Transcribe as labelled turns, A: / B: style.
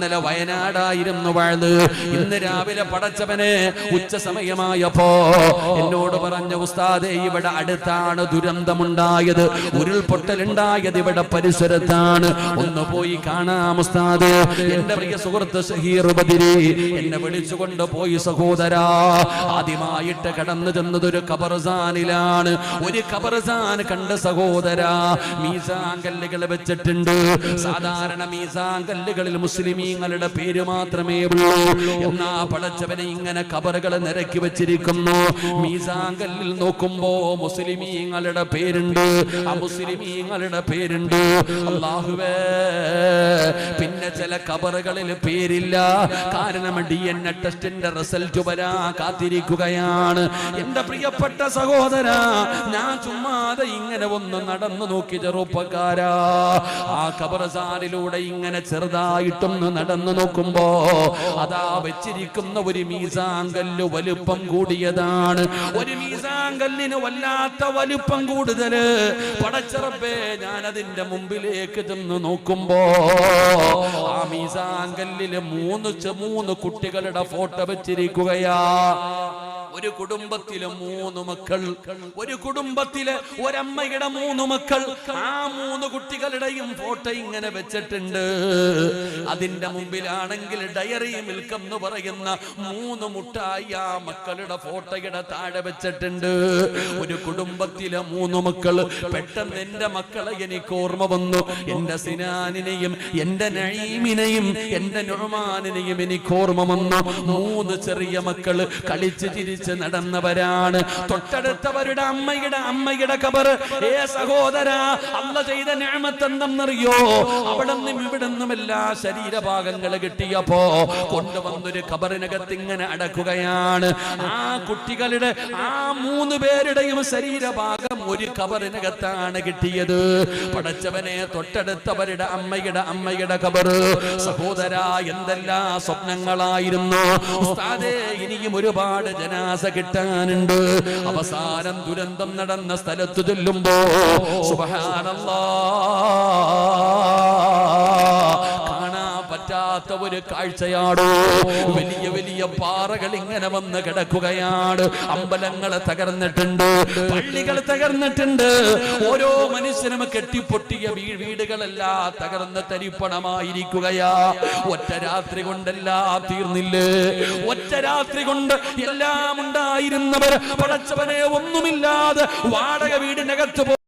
A: ഇന്നലെ വയനാടായിരുന്നു വാഴ്ന്ന്. ഇന്ന് രാവിലെ പടച്ചവനെ ഉച്ച സമയമായപ്പോ എന്നോട് പറഞ്ഞ ഉസ്താദെ ഇവിടെ അടുത്താണ് ദുരന്തമുണ്ടായത്. ഉരുൾപൊട്ടലുണ്ടായത് ഇവിടെ പരിസരത്താണ്. ഒന്ന് പോയി കാണാം ഉസ്താദ്. എന്റെ പ്രിയ സുഹൃത്ത് ഷഹീർ ബദിരി എന്നെ വിളിച്ചുകൊണ്ട് പോയി സഹോദരാ. ആദ്യമായിട്ട് കടന്നു ചെന്നത് ഒരു കബർസാനിലാണ് ഒരു കബർസാൻ കണ്ട സഹോദരാ മീസാങ്കല്ലുകൾ വെച്ചിട്ടുണ്ട്. സാധാരണ മീസാൻ കല്ലുകളിൽ മുസ്ലിമീങ്ങളുടെ പേര് മാത്രമേ ഉള്ളൂ. എന്നാ പടച്ചവനെ ഇങ്ങനെ കബറുകൾ നിരക്കി വെച്ചിരിക്കുന്നു. മീസാങ്കലിൽ നോക്കുമ്പോ മുസ്ലിമീങ്ങളുടെ പേരുണ്ട്. ആ മുസ്ലിമീങ്ങളുടെ പേരുണ്ട്. അള്ളാഹുവേ ചില കബറുകളിൽ പേരില്ല. കാരണം ഡി എൻ എ ടെസ്റ്റിന്റെ റിസൾട്ട് വരാ കാത്തിരിക്കുകയാണ്. എന്റെ പ്രിയപ്പെട്ട സഹോദര ഞാൻ ചുമ്മാതെ ഇങ്ങനെ ഒന്ന് നടന്നു നോക്കി ചെറുപ്പക്കാരാ. ആ കബറസാറിലൂടെ ഇങ്ങനെ ചെറുതായിട്ടൊന്ന് നടന്നു നോക്കുമ്പോ അതാ വെച്ചിരിക്കുന്ന ഒരു മീസാങ്കല്ല് വലുപ്പം കൂടിയതാണ്. ഒരു മീസാങ്കല്ലിന് വല്ലാത്ത വലുപ്പം കൂടുതൽ പടച്ചറപ്പേ ഞാൻ അതിന്റെ മുമ്പിലേക്ക് ചെന്ന് നോക്കുമ്പോ ആ മീസാങ്കല്ലിൽ മൂന്ന് മൂന്ന് കുട്ടികളുടെ ഫോട്ടോ വെച്ചിരിക്കുകയാ. ഒരു കുടുംബത്തിലെ മൂന്ന് മക്കൾ ഒരു കുടുംബത്തിലെ ഒരമ്മയുടെ മൂന്ന് മക്കൾ ആ മൂന്ന് കുട്ടികളുടെയും ഫോട്ടോ ഇങ്ങനെ വെച്ചിട്ടുണ്ട്. അതിന്റെ മുമ്പിലാണെങ്കിൽ ഡയറി മിൽക്ക് എന്ന് പറയുന്ന മൂന്ന് മുട്ടായി ആ മക്കളുടെ ഫോട്ടോയുടെ താഴെ വെച്ചിട്ടുണ്ട്. ഒരു കുടുംബത്തിലെ മൂന്ന് മക്കൾ പെട്ടെന്ന് എന്റെ മക്കളെ എനിക്ക് ഓർമ്മ വന്നു. എന്റെ സിനാനിനെയും എന്റെ നഴീമിനെയും എന്റെ നുഴമാനിനെയും എനിക്ക് ഓർമ്മ വന്നു. മൂന്ന് ചെറിയ മക്കൾ കളിച്ച് ചിരിച്ച് നടന്നവരാണ്. തൊട്ടടുത്തവരുടെ അമ്മയുടെ അമ്മയുടെ കബർ ഏ സഹോദര അല്ല ചെയ്ത ഞാമത്തെന്തെന്നറിയോ അവിടെ നിന്നും ഇവിടെ നിന്നും എല്ലാ ശരീരഭാഗങ്ങൾ കിട്ടിയപ്പോ കൊണ്ടുവന്നൊരു കബറിനകത്ത് ഇങ്ങനെ അടക്കുകയാണ്. ആ കുട്ടികളുടെ ആ മൂന്ന് പേരുടെയും ശരീരഭാഗം ഒരു കബറിനകത്താണ് കിട്ടിയത്. പടച്ചവനെ തൊട്ടടുത്തവരുടെ അമ്മയുടെ അമ്മയുടെ കബറ് സഹോദര എന്തെല്ലാം സ്വപ്നങ്ങളായിരുന്നു. ഉസ്താദേ ഇനിയും ഒരുപാട് ജനാസ കിട്ടാനുണ്ട്. അവസാനം ദുരന്തം നടന്ന സ്ഥലത്ത് ചെല്ലുമ്പോ സുബ്ഹാനല്ലാ പറ്റാത്ത ഒരു കാഴ്ചയാടോ വലിയ വലിയ പാറകൾ ഇങ്ങനെ വന്ന് കിടക്കുകയാണ്. അമ്പലങ്ങൾ തകർന്നിട്ടുണ്ട്. പള്ളികൾ തകർന്നിട്ടുണ്ട്. ഓരോ മനുഷ്യനും കെട്ടിപ്പൊട്ടിയ വീടുകളെല്ലാം തകർന്ന് തരിപ്പണമായിരിക്കുകയാ. ഒറ്റ രാത്രി കൊണ്ടെല്ലാം തീർന്നില്ലേ. ഒറ്റ രാത്രി കൊണ്ട് എല്ലാം ഉണ്ടായിരുന്നവർ പടച്ചവനെ ഒന്നുമില്ലാതെ വാടക വീടിനകത്ത്